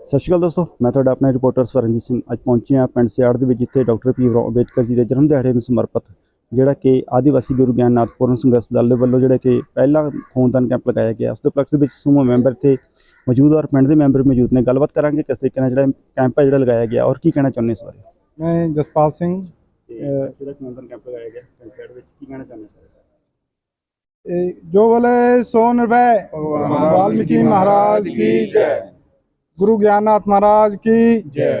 ਸਤਿ ਸ਼੍ਰੀ ਅਕਾਲ ਦੋਸਤੋ ਮੈਂ ਤੁਹਾਡਾ ਆਪਣਾ ਰਿਪੋਰਟਰ ਸਵਰਨਜੀਤ ਸਿੰਘ। ਅੱਜ ਪਹੁੰਚੇ ਹਾਂ ਪਿੰਡ ਸਿਆੜ ਦੇ ਵਿੱਚ ਜਿੱਥੇ ਡਾਕਟਰ ਭੀਮ ਅੰਬੇਦਕਰ ਜੀ ਦੇ ਜਨਮ ਦਿਹਾੜੇ ਨੂੰ ਸਮਰਪਿਤ ਜਿਹੜਾ ਕਿ ਆਦੀਵਾਸੀ ਗੁਰੂ ਗਿਆਨਨਾਥ ਪੂਰਨ ਸੰਘਰਸ਼ ਦਲ ਦੇ ਵੱਲੋਂ ਜਿਹੜਾ ਕਿ ਪਹਿਲਾ ਖੂਨਦਾਨ ਕੈਂਪ ਲਗਾਇਆ ਗਿਆ। ਉਸ ਦੇ ਉਪਲਕਸ਼ ਦੇ ਵਿੱਚ ਸਮੂਹ ਮੈਂਬਰ ਤੇ ਮੌਜੂਦ ਔਰ ਪਿੰਡ ਦੇ ਮੈਂਬਰ ਮੌਜੂਦ ਨੇ ਗੱਲਬਾਤ ਕਰਾਂਗੇ ਕਿਸ ਤਰੀਕੇ ਨਾਲ ਜਿਹੜਾ ਕੈਂਪ ਹੈ ਜਿਹੜਾ ਲਗਾਇਆ ਗਿਆ ਔਰ ਕੀ ਕਹਿਣਾ ਚਾਹੁੰਦੇ ਇਸ ਬਾਰੇ? ਮੈਂ ਜਸਪਾਲ ਸਿੰਘ ਜਿਹੜਾ ਖੂਨਦਾਨ ਕੈਂਪ ਲਗਾਇਆ ਗਿਆ ਪਿੰਡ ਸਿਆੜ ਵਿੱਚ ਕੀ ਕਹਿਣਾ ਚਾਹੁੰਦੇ ਸਰ ਜੋ ਬੋਲੇ ਸੋ ਨਿਰਭੈ ਵਾਲਮੀਕੀ ਮਹਾਰਾਜ ਕੀ ਜੈ। ਗੁਰੂ ਗਿਆਨਨਾਥ ਮਹਾਰਾਜ ਕੀ ਜੈ।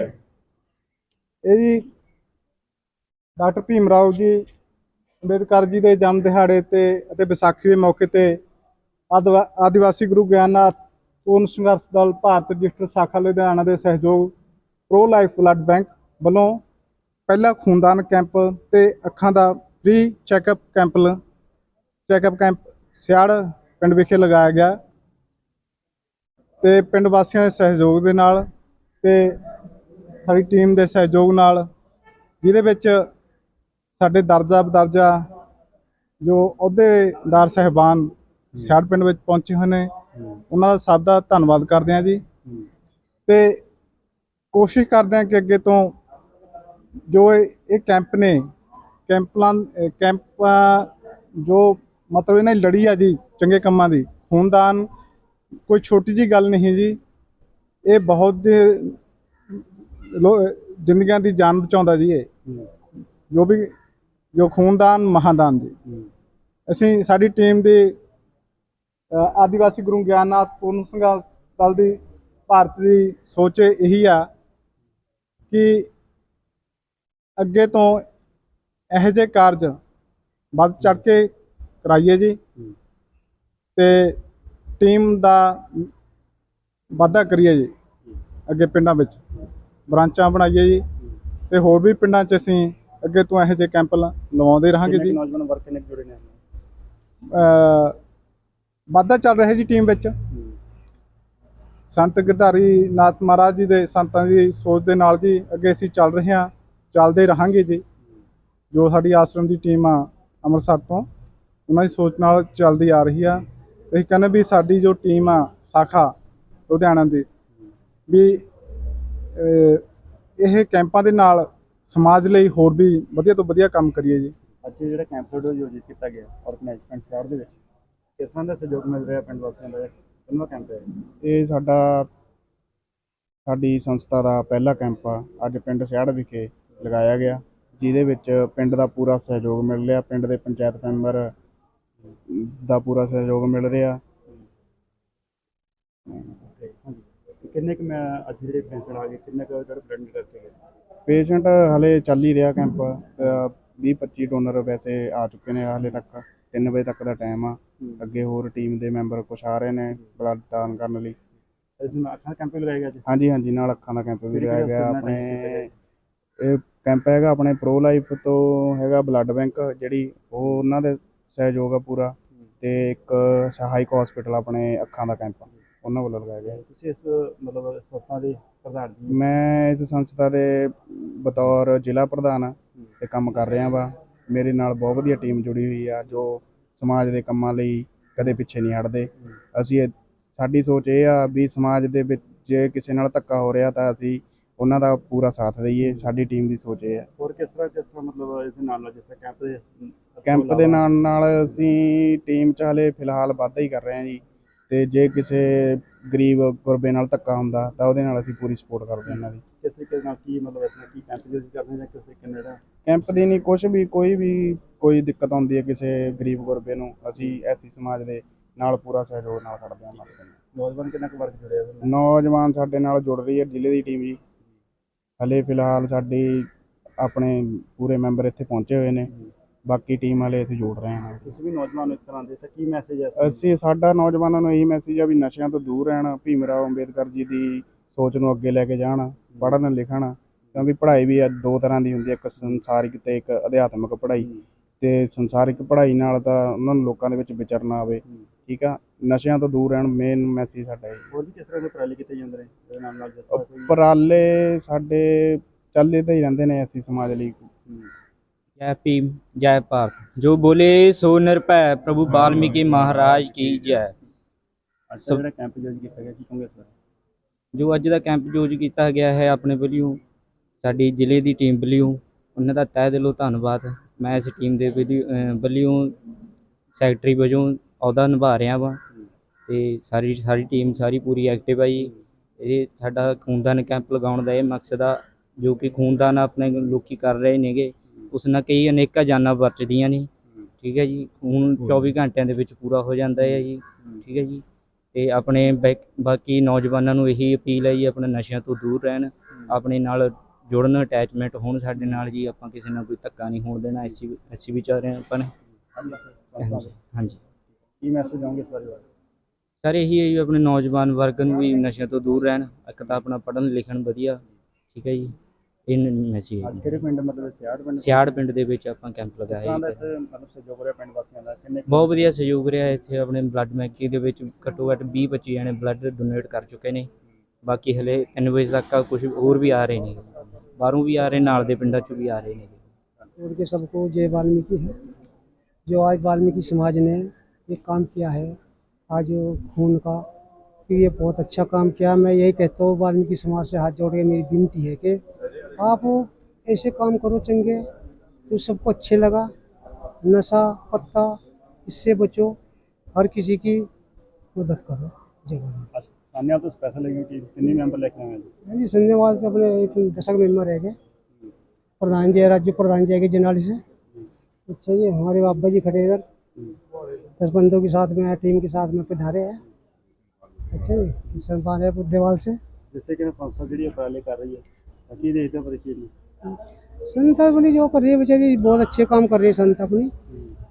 ਇਹ ਜੀ ਡਾਕਟਰ ਭੀਮ ਰਾਓ ਜੀ ਅੰਬੇਦਕਰ ਜੀ ਦੇ ਜਨਮ ਦਿਹਾੜੇ ਤੇ ਅਤੇ ਵਿਸਾਖੀ ਦੇ ਮੌਕੇ ਤੇ ਆਦਿਵਾ- ਆਦੀਵਾਸੀ ਗੁਰੂ ਗਿਆਨਨਾਥ ਪੂਰਨ ਸੰਘਰਸ਼ ਦਲ ਭਾਰਤ ਰਜਿਸਟਰ ਸ਼ਾਖਾ ਲੁਧਿਆਣਾ ਦੇ ਸਹਿਯੋਗ ਪ੍ਰੋ ਲਾਈਫ ਬਲੱਡ ਬੈਂਕ ਵੱਲੋਂ ਪਹਿਲਾ ਖੂਨਦਾਨ ਕੈਂਪ ਤੇ ਅੱਖਾਂ ਦਾ free checkup camp checkup camp ਸਿਆੜ ਪਿੰਡ ਵਿਖੇ ਲਗਾਇਆ ਗਿਆ। ਤੇ ਪਿੰਡ ਵਾਸੀਆਂ ਦੇ ਸਹਿਯੋਗ ਦੇ ਨਾਲ ਤੇ ਸਾਡੀ ਟੀਮ ਦੇ ਸਹਿਯੋਗ ਨਾਲ ਜਿਹਦੇ ਵਿੱਚ ਸਾਡੇ ਦਰਜਾ ਬਦਰਜਾ ਜੋ ਅਹੁਦੇਦਾਰ ਸਹਿਬਾਨ ਸਿਆੜ ਪਿੰਡ ਵਿੱਚ ਪਹੁੰਚੇ ਹੋਏ ਨੇ ਉਹਨਾਂ ਦਾ ਸਭ ਦਾ ਧੰਨਵਾਦ ਕਰਦੇ ਹਾਂ ਜੀ। ਤੇ ਕੋਸ਼ਿਸ਼ ਕਰਦੇ ਹਾਂ ਕਿ ਅੱਗੇ ਤੋਂ ਜੋ ਇਹ ਕੈਂਪ ਨੇ ਕੈਂਪਾਂ ਅਹ ਕੈਂਪਾਂ ਜੋ ਮਤਲਬ ਇਹਨਾਂ ਦੀ ਲੜੀ ਆ ਜੀ ਚੰਗੇ ਕੰਮਾਂ ਦੀ ਖੂਨਦਾਨ ਕੋਈ ਛੋਟੀ ਜੀ ਗੱਲ ਨਹੀਂ ਜੀ। ਇਹ ਬਹੁਤ ਜ਼ਿੰਦਗੀਆਂ ਦੀ ਜਾਨ ਬਚਾਉਂਦਾ ਜੀ ਇਹ। ਜੋ ਵੀ ਜੋ ਖੂਨਦਾਨ ਮਹਾਦਾਨ ਜੀ। ਅਸੀਂ ਸਾਡੀ ਟੀਮ ਦੇ ਆਦੀਵਾਸੀ ਗੁਰੂ ਗਿਆਨਨਾਥ ਪੂਰਨ ਸੰਘਰਸ਼ ਦਲ ਦੀ ਭਾਰਤ ਦੀ ਸੋਚ ਇਹੀ ਆ ਕਿ ਅੱਗੇ ਤੋਂ ਇਹੋ ਜਿਹੇ ਕਾਰਜ ਵੱਧ ਚੜ ਕੇ ਕਰਾਈਏ ਜੀ। ਤੇ ਟੀਮ ਦਾ ਵਾਧਾ ਕਰੀਏ ਜੀ ਅੱਗੇ ਪਿੰਡਾਂ ਵਿੱਚ। ਬ੍ਰਾਂਚਾਂ ਬਣਾਈਏ ਜੀ ਤੇ ਹੋਰ ਵੀ ਪਿੰਡਾਂ 'ਚ ਅਸੀਂ ਅੱਗੇ ਤੋਂ ਇਹੋ ਜਿਹੇ ਕੈਂਪ ਲਵਾਉਂਦੇ ਰਹਾਂਗੇ ਜੀ। ਨੌਜਵਾਨ ਵਰਗ ਕਿੰਨੇ ਜੁੜੇ ਨੇ? ਵਾਧਾ ਚੱਲ ਰਿਹਾ ਜੀ ਟੀਮ ਵਿੱਚ। ਸੰਤ ਗਿਰਧਾਰੀ ਨਾਥ ਮਹਾਰਾਜ ਜੀ ਦੇ ਸੰਤਾਂ ਦੀ ਸੋਚ ਦੇ ਨਾਲ ਜੀ ਅੱਗੇ ਅਸੀਂ ਚੱਲ ਰਹੇ ਹਾਂ ਚੱਲਦੇ ਰਹਾਂਗੇ ਜੀ। ਜੋ ਸਾਡੀ ਆਸ਼ਰਮ ਦੀ ਟੀਮ ਆ ਅੰਮ੍ਰਿਤਸਰ ਤੋਂ ਉਹਨਾਂ ਦੀ ਸੋਚ ਨਾਲ ਚੱਲਦੀ ਆ ਰਹੀ ਆ। ਅਸੀਂ ਕਹਿੰਦੇ ਵੀ ਸਾਡੀ ਜੋ ਟੀਮ ਆ ਸਾਖਾ ਲੁਧਿਆਣਾ ਦੀ ਵੀ ਇਹ ਕੈਂਪਾਂ ਦੇ ਨਾਲ ਸਮਾਜ ਲਈ ਹੋਰ ਵੀ ਵਧੀਆ ਤੋਂ ਵਧੀਆ ਕੰਮ ਕਰੀਏ ਜੀ। ਅੱਜ ਜਿਹੜਾ ਕੈਂਪ ਤੁਹਾਡਾ ਆਯੋਜਿਤ ਕੀਤਾ ਗਿਆ ਆਰਗੇਨਾਈਜ਼ਮੈਂਟ ਸਿਆੜ ਦੇ ਵਿੱਚ ਕਿਸ ਤਰ੍ਹਾਂ ਦਾ ਸਹਿਯੋਗ ਮਿਲ ਰਿਹਾ ਪਿੰਡ ਵਾਸੀਆਂ ਦਾ ਕਿੰਨਾ ਕੈਂਪ ਹੈ? ਇਹ ਸਾਡਾ ਸਾਡੀ ਸੰਸਥਾ ਦਾ ਪਹਿਲਾ ਕੈਂਪ ਆ। ਅੱਜ ਪਿੰਡ ਸਿਆੜ ਵਿਖੇ ਲਗਾਇਆ ਗਿਆ ਜਿਹਦੇ ਵਿੱਚ ਪਿੰਡ ਦਾ ਪੂਰਾ ਸਹਿਯੋਗ ਮਿਲ ਰਿਹਾ। ਪਿੰਡ ਦੇ ਪੰਚਾਇਤ ਮੈਂਬਰ ਦਾ ਪੂਰਾ ਸਹਿਯੋਗ ਮਿਲ ਰਿਹਾ। ਕਿੰਨੇ ਕੁ ਮੈਂ ਅੱਜ ਜਿਹੜੇ ਪੈਂਸਲ ਆ ਗਏ ਕਿੰਨੇ ਕੁ ਜਿਹੜੇ ਬਲੱਡ ਕਰਕੇ ਗਏ ਪੇਸ਼ੈਂਟ ਹਲੇ ਚੱਲ ਹੀ ਰਿਹਾ ਕੈਂਪ 20 25 ਡੋਨਰ ਵੈਸੇ ਆ ਚੁੱਕੇ ਨੇ ਹਲੇ ਤੱਕ। 3 ਵਜੇ ਤੱਕ ਦਾ ਟਾਈਮ ਆ। ਅੱਗੇ ਹੋਰ ਟੀਮ ਦੇ ਮੈਂਬਰ ਕੁਛ ਆ ਰਹੇ ਨੇ ਬਲੱਡ ਦਾਨ ਕਰਨ ਲਈ। ਇਸ ਨੂੰ ਅੱਖਾਂ ਕੈਂਪ ਲਗਾਇਆ ਗਿਆ ਅੱਜ? ਹਾਂਜੀ ਹਾਂਜੀ ਨਾਲ ਅੱਖਾਂ ਦਾ ਕੈਂਪ ਵੀ ਲਗਾਇਆ ਗਿਆ। ਆਪਣੇ ਇਹ ਕੈਂਪ ਹੈਗਾ ਆਪਣੇ ਪ੍ਰੋ ਲਾਈਫ ਤੋਂ ਹੈਗਾ ਬਲੱਡ ਬੈਂਕ ਜਿਹੜੀ ਉਹ ਉਹਨਾਂ ਦੇ ਸਹਿਯੋਗ ਆ ਪੂਰਾ ਤੇ ਇੱਕ ਸਹਾਇਕ ਹਸਪੀਟਲ ਆਪਣੇ ਅੱਖਾਂ ਦਾ ਕੈਂਪ ਉਹਨਾਂ ਵੱਲੋਂ ਲਗਾਇਆ ਗਿਆ। ਤੁਸੀਂ ਇਸ ਮਤਲਬ ਸੰਸਥਾ ਦੇ ਪ੍ਰਧਾਨ ਜੀ। ਮੈਂ ਇਸ ਸੰਸਥਾ ਦੇ ਬਤੌਰ ਜ਼ਿਲ੍ਹਾ ਪ੍ਰਧਾਨ ਤੇ ਕੰਮ ਕਰ ਰਿਹਾ ਵਾ। ਮੇਰੇ ਨਾਲ ਬਹੁਤ ਵਧੀਆ ਟੀਮ ਜੁੜੀ ਹੋਈ ਆ ਜੋ ਸਮਾਜ ਦੇ ਕੰਮਾਂ ਲਈ ਕਦੇ ਪਿੱਛੇ ਨਹੀਂ ਹਟਦੇ। ਅਸੀਂ ਸਾਡੀ ਸੋਚ ਇਹ ਆ ਵੀ ਸਮਾਜ ਦੇ ਵਿੱਚ ਜੇ ਕਿਸੇ ਨਾਲ ਧੱਕਾ ਹੋ ਰਿਹਾ ਤਾਂ ਅਸੀਂ ਉਹਨਾਂ ਦਾ ਪੂਰਾ ਸਾਥ ਦਈਏ ਸਾਡੀ ਟੀਮ ਦੀ ਸੋਚ ਇਹ ਆ ਹੋਰ ਕਿਸ ਤਰ੍ਹਾਂ ਕਿਸ ਤਰ੍ਹਾਂ ਮਤਲਬ ਇਸ ਨਾਲ ਜਿਸ ਤਰ੍ਹਾਂ ਕੈਂਪ ਦੇ ਕੈਂਪ ਦੇ ਨਾਲ ਨਾਲ ਅਸੀਂ ਟੀਮ ਚ ਹਲੇ ਫਿਲਹਾਲ ਵਾਧਾ ਹੀ ਕਰ ਰਹੇ ਹਾਂ ਜੀ। ਤੇ ਜੇ ਕਿਸੇ ਗਰੀਬ ਗੁਰਬੇ ਨਾਲ ਧੱਕਾ ਹੁੰਦਾ ਤਾਂ ਉਹਦੇ ਨਾਲ ਅਸੀਂ ਪੂਰੀ ਸਪੋਰਟ ਕਰਦੇ ਹਾਂ ਇਹਨਾਂ ਦੀ। ਕਿਸ ਤਰੀਕੇ ਨਾਲ ਕੀ ਮਤਲਬ ਇਸ ਕੀ ਕੈਂਪ ਦੇ ਵਿੱਚ ਕਰਦੇ ਜਾਂ ਕਿਸ ਤਰੀਕੇ ਨਾਲ ਕੈਂਪ ਦੀ ਨਹੀਂ ਕੁਝ ਵੀ ਕੋਈ ਵੀ ਕੋਈ ਦਿੱਕਤ ਆਉਂਦੀ ਹੈ ਕਿਸੇ ਗਰੀਬ ਗੁਰਬੇ ਨੂੰ ਅਸੀਂ ਐਸੀ ਸਮਾਜ ਦੇ ਨਾਲ ਪੂਰਾ ਸਹਿਯੋਗ ਨਾਲ ਖੜਦੇ ਹਾਂ ਨੌਜਵਾਨ ਕਿੰਨਾ ਕੁ ਵਰਗ ਜੁੜਿਆ ਹਾਂ ਨੌਜਵਾਨ ਸਾਡੇ ਨਾਲ ਜੁੜ ਰਹੀ ਹੈ ਜ਼ਿਲ੍ਹੇ ਦੀ ਟੀਮ ਜੀ। ਹਲੇ ਫਿਲਹਾਲ ਸਾਡੀ ਆਪਣੇ ਪੂਰੇ ਮੈਂਬਰ ਇੱਥੇ ਪਹੁੰਚੇ ਹੋਏ ਨੇ। ਬਾਕੀ ਟੀਮ ਹਲੇ ਅਸੀਂ ਜੋੜ ਰਹੇ ਹਾਂ। ਤੁਸੀਂ ਵੀ ਨੌਜਵਾਨ ਨੂੰ ਇਸ ਤਰ੍ਹਾਂ ਦੇ ਤਾਂ ਕੀ ਮੈਸੇਜ ਹੈ ਅਸੀਂ ਸਾਡਾ ਨੌਜਵਾਨਾਂ ਨੂੰ ਇਹੀ ਮੈਸੇਜ ਆ ਵੀ ਨਸ਼ਿਆਂ ਤੋਂ ਦੂਰ ਰਹਿਣ ਭੀਮ ਰਾਓ ਅੰਬੇਦਕਰ ਜੀ ਦੀ ਸੋਚ ਨੂੰ ਅੱਗੇ ਲੈ ਕੇ ਜਾਣ ਪੜ੍ਹਨ ਲਿਖਣ। ਕਿਉਂਕਿ ਪੜ੍ਹਾਈ ਵੀ ਦੋ ਤਰ੍ਹਾਂ ਦੀ ਹੁੰਦੀ ਹੈ ਇੱਕ ਸੰਸਾਰਿਕ ਤੇ ਇੱਕ ਅਧਿਆਤਮਿਕ ਪੜ੍ਹਾਈ। ਤੇ ਸੰਸਾਰਿਕ ਪੜ੍ਹਾਈ ਨਾਲ ਤਾਂ ਉਹਨਾਂ ਨੂੰ ਲੋਕਾਂ ਦੇ ਵਿੱਚ ਵਿਚਰਨਾ ਆਵੇ। ਠੀਕ ਆ ਨਸ਼ਿਆਂ ਤੋਂ ਦੂਰ ਰਹਿਣ ਮੇਨ ਮੈਸੇਜ ਸਾਡਾ ਇਹ ਹੋਰ ਵੀ ਕਿਸ ਤਰ੍ਹਾਂ ਦੇ ਉਪਰਾਲੇ ਕੀਤੇ ਜਾਂਦੇ ਨੇ ਇਹਦੇ ਨਾਲ ਨਾਲ ਜਿਸ ਤਰ੍ਹਾਂ ਕੋਈ ਉਪਰਾਲੇ ਸਾਡੇ ਚੱਲਦੇ ਤੇ ਹੀ ਰਹਿੰਦੇ ਨੇ ਐਸੀ ਸਮਾਜ ਲਈ जय भीम जय भारत जो बोले सो निरभय प्रभु वाल्मीकि महाराज की जय ਅੱਜ ਦਾ ਜਿਹੜਾ ਕੈਂਪ ਜੋ ਕੀਤਾ ਗਿਆ ਕੀ ਕਹੋਗੇ ਇਸ ਬਾਰੇ ਜੋ ਅੱਜ ਦਾ ਕੈਂਪ ਯੂਜ਼ ਕੀਤਾ ਗਿਆ ਹੈ ਆਪਣੇ ਵੱਲੋਂ ਸਾਡੀ ਜ਼ਿਲ੍ਹੇ ਦੀ ਟੀਮ ਵੱਲੋਂ ਉਹਨਾਂ ਦਾ ਤਹਿ ਦਿਲੋਂ ਧੰਨਵਾਦ ਮੈਂ ਇਸ ਟੀਮ ਦੇ ਵੱਲੋਂ ਅਹ ਵੱਲੋਂ ਸੈਕਟਰੀ ਵਜੋਂ ਅਹੁਦਾ ਨਿਭਾ ਰਿਹਾ ਵਾਂ ਤੇ ਸਾਰੀ ਸਾਰੀ ਟੀਮ ਸਾਰੀ ਪੂਰੀ ਐਕਟਿਵ ਆ ਜੀ। ਇਹ ਸਾਡਾ ਖੂਨਦਾਨ ਕੈਂਪ ਲਗਾਉਣ ਦਾ ਇਹ ਮਕਸਦ ਆ ਜੋ ਕਿ ਖੂਨਦਾਨ ਆਪਣੇ ਲੋਕੀ ਕਰ ਰਹੇ ਨੇਗੇ। ਉਸ ਨਾਲ ਕਈ ਅਨੇਕਾਂ ਜਾਨਾਂ ਬਚਦੀਆਂ ਨੇ। ਠੀਕ ਹੈ ਜੀ ਖੂਨ 24 ਘੰਟਿਆਂ ਦੇ ਵਿੱਚ ਪੂਰਾ ਹੋ ਜਾਂਦਾ ਹੈ ਜੀ। ਠੀਕ ਹੈ ਜੀ ਤੇ ਆਪਣੇ ਬੈਕ- ਨੌਜਵਾਨਾਂ ਨੂੰ ਇਹੀ ਅਪੀਲ ਹੈ ਜੀ ਆਪਣੇ ਨਸ਼ਿਆਂ ਤੋਂ ਦੂਰ ਰਹਿਣ। ਆਪਣੇ ਨਾਲ ਜੁੜਨ ਅਟੈਚਮੈਂਟ ਹੋਣ ਸਾਡੇ ਨਾਲ ਜੀ। ਆਪਾਂ ਕਿਸੇ ਨਾਲ ਕੋਈ ਧੱਕਾ ਨਹੀਂ ਹੋਣ ਦੇਣਾ ਐਸੀ ਐਸੀ ਵਿਚਾਰ ਰਹੇ ਆਪਾਂ ਨੇ। ਹਾਂਜੀ। ਕੀ ਮੈਸੇਜ ਆਉਂਗੇ ਇਸ ਬਾਰੇ ਸਰ ਇਹੀ ਹੈ ਜੀ ਆਪਣੇ ਨੌਜਵਾਨ ਵਰਗ ਨੂੰ ਵੀ ਨਸ਼ਿਆਂ ਤੋਂ ਦੂਰ ਰਹਿਣ ਇੱਕ ਤਾਂ ਆਪਣਾ ਪੜ੍ਹਨ ਲਿਖਣ ਵਧੀਆ ਠੀਕ ਹੈ ਜੀ ਇਹ ਮੈਸੇਜ ਅੱਜ ਕਿਹੜੇ ਪਿੰਡ ਮਤਲਬ ਸਿਆੜ ਪਿੰਡ ਸਿਆੜ ਪਿੰਡ ਦੇ ਵਿੱਚ ਆਪਾਂ ਕੈਂਪ ਲਗਾਇਆ ਜੀ ਇੱਥੇ ਮਤਲਬ ਸਹਿਯੋਗ ਰਿਹਾ ਪਿੰਡ ਵਾਸੀਆਂ ਦਾ ਕਿੰਨੇ ਬਹੁਤ ਵਧੀਆ ਸਹਿਯੋਗ ਰਿਹਾ ਇੱਥੇ ਆਪਣੇ ਬਲੱਡ ਬੈਂਕ ਦੇ ਵਿੱਚ ਘੱਟੋ ਘੱਟ 20 25 ਜਣੇ ਬਲੱਡ ਡੋਨੇਟ ਕਰ ਚੁੱਕੇ ਨੇ ਬਾਕੀ ਹਲੇ 3 ਵਜੇ ਤੱਕ ਕੁਝ ਹੋਰ ਵੀ ਆ ਰਹੇ ਨੇ ਬਾਹਰੋਂ ਵੀ ਆ ਰਹੇ ਨਾਲ ਦੇ ਪਿੰਡਾਂ ਚੋਂ ਵੀ ਆ ਰਹੇ ਨੇ छोड़ के सबको जय वाल्मीकि है जो आज वाल्मीकि समाज ने ये काम किया है आज खून का कि ये बहुत अच्छा काम किया। मैं यही कहता हूँ वाल्मीकि की समाज से हाथ जोड़ के मेरी विनती है कि आप ऐसे काम करो चंगे तो सबको अच्छे लगा। नशा पत्ता इससे बचो हर किसी की मदद करो। जगह तो स्पेशल है क्योंकि हाँ जी से अपने दशक मेंबर है गए। प्रधान जी राज्य प्रधान जी है जनरल से। अच्छा जी हमारे बाबा जी खड़े इधर। दस बंदों के साथ में टीम के साथ में पिधारे है। अच्छा जी किसान बुद्धेवाल से। जैसे कि कर रही है। संता अपनी जो कर रही है बेचारी बहुत अच्छे काम कर रही है संता अपनी।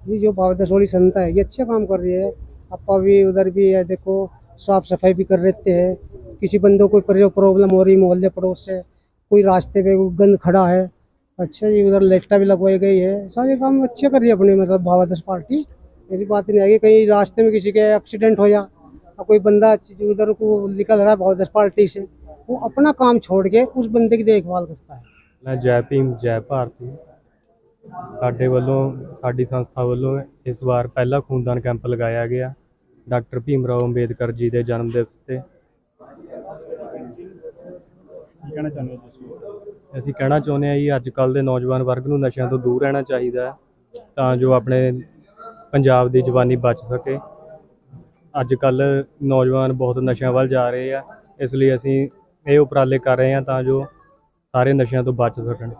ये जो भावदसोली संता है ये अच्छे काम कर रही है। अपा भी उधर भी है देखो साफ़ सफ़ाई भी कर रहते हैं। किसी बंदों को प्रॉब्लम हो रही मोहल्ले पड़ोस से कोई रास्ते पे कोई गंद खड़ा है। अच्छा जी उधर लेटा भी लगवाई गई है। सारे काम अच्छे कर रही है अपने मतलब भावादस पार्टी। ऐसी बात नहीं है कि कहीं रास्ते में किसी के एक्सीडेंट हो जा और कोई बंदा उधर को निकल रहा है बाबा दस पार्टी से वो अपना काम छोड़ के उस बंदे की देखभाल करता है ਮੈਂ ਜੈ ਭੀਮ ਜੈ ਭਾਰਤੀ ਸਾਡੇ ਵੱਲੋਂ ਸਾਡੀ ਸੰਸਥਾ ਵੱਲੋਂ ਇਸ ਵਾਰ ਪਹਿਲਾ ਖੂਨਦਾਨ ਕੈਂਪ ਲਗਾਇਆ ਗਿਆ ਡਾਕਟਰ ਭੀਮ ਰਾਓ ਅੰਬੇਦਕਰ ਜੀ ਦੇ ਜਨਮ ਦਿਵਸ ਤੇ ਕੀ ਕਹਿਣਾ ਚਾਹੁੰਦੇ ਹੋ ਤੁਸੀਂ ਅਸੀਂ ਕਹਿਣਾ ਚਾਹੁੰਦੇ ਹਾਂ ਜੀ ਅੱਜ ਕੱਲ ਦੇ ਨੌਜਵਾਨ ਵਰਗ ਨੂੰ ਨਸ਼ਿਆਂ ਤੋਂ ਦੂਰ ਰਹਿਣਾ ਚਾਹੀਦਾ ਹੈ ਤਾਂ ਜੋ ਆਪਣੇ ਪੰਜਾਬ ਦੀ ਜਵਾਨੀ ਬਚ ਸਕੇ। ਅੱਜ ਕੱਲ ਨੌਜਵਾਨ ਬਹੁਤ ਨਸ਼ਿਆਂ ਵੱਲ ਜਾ ਰਹੇ ਆ। ਇਸ ਲਈ ਅਸੀਂ ਇਹ ਉਪਰਾਲੇ ਕਰ ਰਹੇ ਹਾਂ ਤਾਂ ਜੋ ਸਾਰੇ ਨਸ਼ਿਆਂ ਤੋਂ ਬਚ ਸਕਣ।